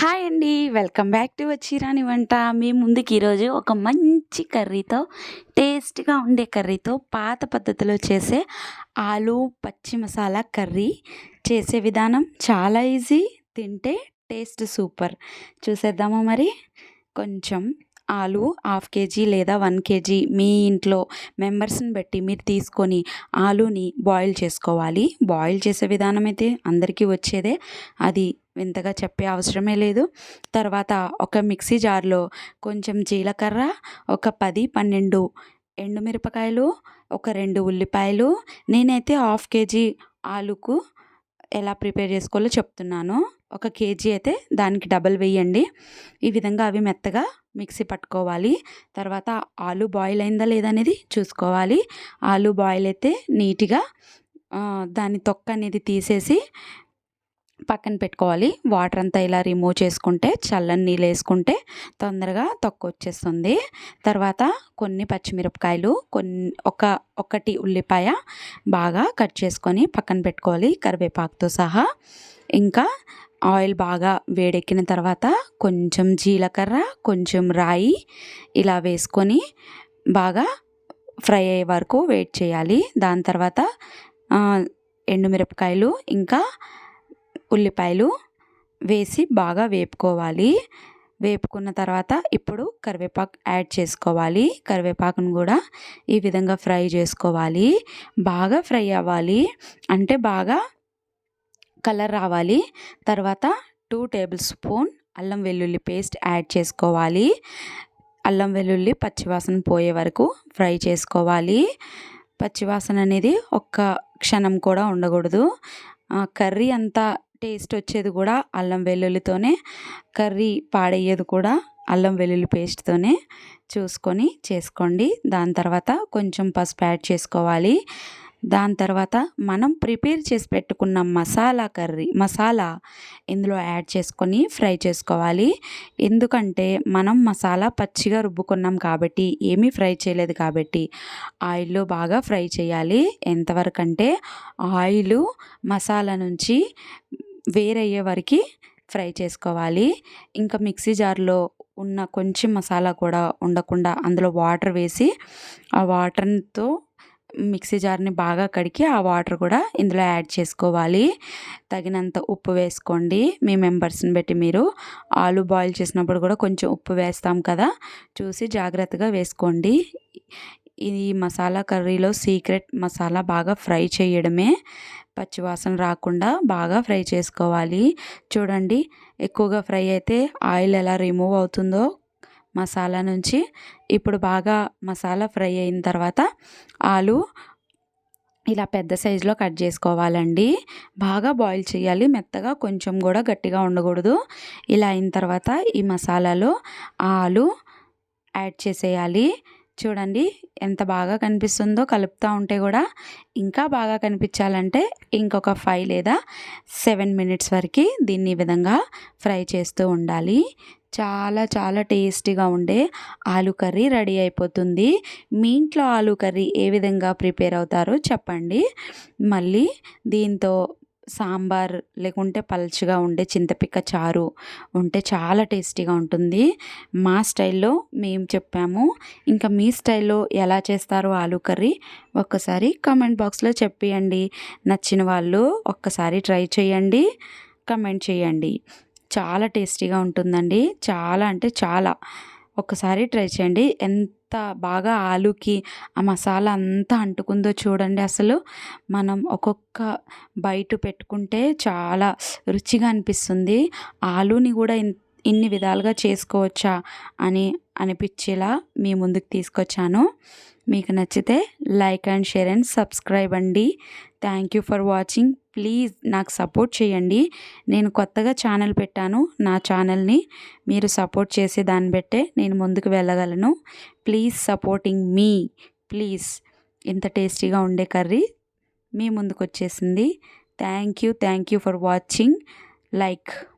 Hi అండి. Welcome back to వచ్చిరాని వంట. మీ ముందుకి ఈరోజు ఒక మంచి కర్రీతో టేస్ట్గా ఉండే కర్రీతో పాత పద్ధతిలో చేసే ఆలు పచ్చి మసాలా కర్రీ చేసే విధానం చాలా ఈజీ తింటే టేస్ట్ సూపర్. చూసేద్దామా మరి? కొంచెం ఆలు హాఫ్ కేజీ లేదా వన్ కేజీ మీ ఇంట్లో మెంబర్స్ని బట్టి మీరు తీసుకొని ఆలుని బాయిల్ చేసుకోవాలి. బాయిల్ చేసే విధానం అయితే అందరికీ వచ్చేదే. అది వింతగా చెప్పే అవసరమే లేదు. తర్వాత ఒక మిక్సీ జార్లో కొంచెం జీలకర్ర ఒక పది పన్నెండు ఎండుమిరపకాయలు ఒక రెండు ఉల్లిపాయలు. నేనైతే హాఫ్ కేజీ ఆలుకు ఎలా ప్రిపేర్ చేసుకోవాలో చెప్తున్నాను. ఒక కేజీ అయితే దానికి డబల్ వేయండి. ఈ విధంగా అవి మెత్తగా మిక్సీ పట్టుకోవాలి. తర్వాత ఆలు బాయిల్ అయిందా లేదా అనేది చూసుకోవాలి. ఆలు బాయిల్ అయితే నీట్గా దాని తొక్క అనేది తీసేసి పక్కన పెట్టుకోవాలి. వాటర్ అంతా ఇలా రిమూవ్ చేసుకుంటే చల్లని నీళ్ళు వేసుకుంటే తొందరగా తొక్క వచ్చేస్తుంది తర్వాత కొన్ని పచ్చిమిరపకాయలు కొన్ని ఒక ఒకటి ఉల్లిపాయ బాగా కట్ చేసుకొని పక్కన పెట్టుకోవాలి కరివేపాకుతో సహా. ఇంకా ఆయిల్ బాగా వేడెక్కిన తర్వాత కొంచెం జీలకర్ర కొంచెం రాయి ఇలా వేసుకొని బాగా ఫ్రై అయ్యే వరకు వెయిట్ చేయాలి. దాని తర్వాత ఎండుమిరపకాయలు ఇంకా ఉల్లిపాయలు వేసి బాగా వేపుకోవాలి. వేపుకున్న తర్వాత ఇప్పుడు కరివేపాకు యాడ్ చేసుకోవాలి. కరివేపాకును కూడా ఈ విధంగా ఫ్రై చేసుకోవాలి. బాగా ఫ్రై అవ్వాలి. అంటే బాగా కలర్ రావాలి. తర్వాత టూ టేబుల్ స్పూన్ అల్లం వెల్లుల్లి పేస్ట్ యాడ్ చేసుకోవాలి. అల్లం వెల్లుల్లి పచ్చివాసన పోయే వరకు ఫ్రై చేసుకోవాలి. పచ్చివాసన అనేది ఒక్క క్షణం కూడా ఉండకూడదు. కర్రీ అంతా టేస్ట్ వచ్చేది కూడా అల్లం వెల్లుల్లితోనే కర్రీ పాడయ్యేది కూడా అల్లం వెల్లుల్లి పేస్ట్తోనే చూసుకొని చేసుకోండి. దాని తర్వాత కొంచెం పసుపు యాడ్ చేసుకోవాలి. దాని తర్వాత మనం ప్రిపేర్ చేసి పెట్టుకున్న మసాలా కర్రీ మసాలా ఇందులో యాడ్ చేసుకొని ఫ్రై చేసుకోవాలి. ఎందుకంటే మనం మసాలా పచ్చిగా రుబ్బుకున్నాం కాబట్టి ఏమీ ఫ్రై చేయలేదు కాబట్టి ఆయిల్లో బాగా ఫ్రై చేయాలి. ఎంతవరకు అంటే ఆయిల్ మసాలా నుంచి వేరయ్యే వరకు ఫ్రై చేసుకోవాలి. ఇంకా మిక్సీ జార్లో ఉన్న కొంచెం మసాలా కూడా ఉండకుండా అందులో వాటర్ వేసి ఆ వాటర్తో మిక్సీ జార్ని బాగా కడిగి ఆ వాటర్ కూడా ఇందులో యాడ్ చేసుకోవాలి. తగినంత ఉప్పు వేసుకోండి. మీ మెంబర్స్ని బట్టి మీరు ఆలు బాయిల్ చేసినప్పుడు కూడా కొంచెం ఉప్పు వేస్తాం కదా. చూసి జాగ్రత్తగా వేసుకోండి. ఈ మసాలా కర్రీలో సీక్రెట్ మసాలా బాగా ఫ్రై చేయడమే. పచ్చివాసన రాకుండా బాగా ఫ్రై చేసుకోవాలి. చూడండి ఎక్కువగా ఫ్రై అయితే ఆయిల్ ఎలా రిమూవ్ అవుతుందో మసాలా నుంచి. ఇప్పుడు బాగా మసాలా ఫ్రై అయిన తర్వాత ఆలు ఇలా పెద్ద సైజులో కట్ చేసుకోవాలండి. బాగా బాయిల్ చేయాలి. మెత్తగా కొంచెం కూడా గట్టిగా ఉండకూడదు. ఇలా అయిన తర్వాత ఈ మసాలాలో ఆలు యాడ్ చేసేయాలి. చూడండి ఎంత బాగా కనిపిస్తుందో కలుపుతూ ఉంటే కూడా ఇంకా బాగా కనిపించాలంటే ఇంకొక ఫైవ్ లేదా సెవెన్ మినిట్స్ వరకు దీన్ని ఈ విధంగా ఫ్రై చేస్తూ ఉండాలి. చాలా చాలా టేస్టీగా ఉండే ఆలు కర్రీ రెడీ అయిపోతుంది. మీ ఇంట్లో ఆలు కర్రీ ఏ విధంగా ప్రిపేర్ అవుతారో చెప్పండి. మళ్ళీ దీంతో సాంబార్ లేకుంటే పల్చగా ఉండే చింతపిక్క చారు ఉంటే చాలా టేస్టీగా ఉంటుంది. మా స్టైల్లో మేము చెప్పాము. ఇంకా మీ స్టైల్లో ఎలా చేస్తారు ఆలు కర్రీ ఒక్కసారి కామెంట్ బాక్స్లో చెప్పియండి. నచ్చిన వాళ్ళు ఒక్కసారి ట్రై చేయండి. కమెంట్ చేయండి. చాలా టేస్టీగా ఉంటుందండి. చాలా అంటే చాలా. ఒక్కసారి ట్రై చేయండి. ఎంత బాగా ఆలుకి ఆ మసాలా అంతా అంటుకుందో చూడండి అసలు. మనం ఒక్కొక్క బయట పెట్టుకుంటే చాలా రుచిగా అనిపిస్తుంది. ఆలుని కూడా ఇన్ని విధాలుగా చేసుకోవచ్చా అని అనిపించేలా మీ ముందుకు తీసుకొచ్చాను. మీకు నచ్చితే like and share and subscribe అండి. Thank you for watching. Please నాకు సపోర్ట్ చేయండి. నేను కొత్తగా ఛానల్ పెట్టాను. నా ఛానల్ని మీరు సపోర్ట్ చేసే దాన్ని బట్టే నేను ముందుకు వెళ్ళగలను. ప్లీజ్ సపోర్టింగ్ మీ. ప్లీజ్. ఇంత టేస్టీగా ఉండే కర్రీ మీ ముందుకు వచ్చేసింది. Thank you. Thank you for watching. Like.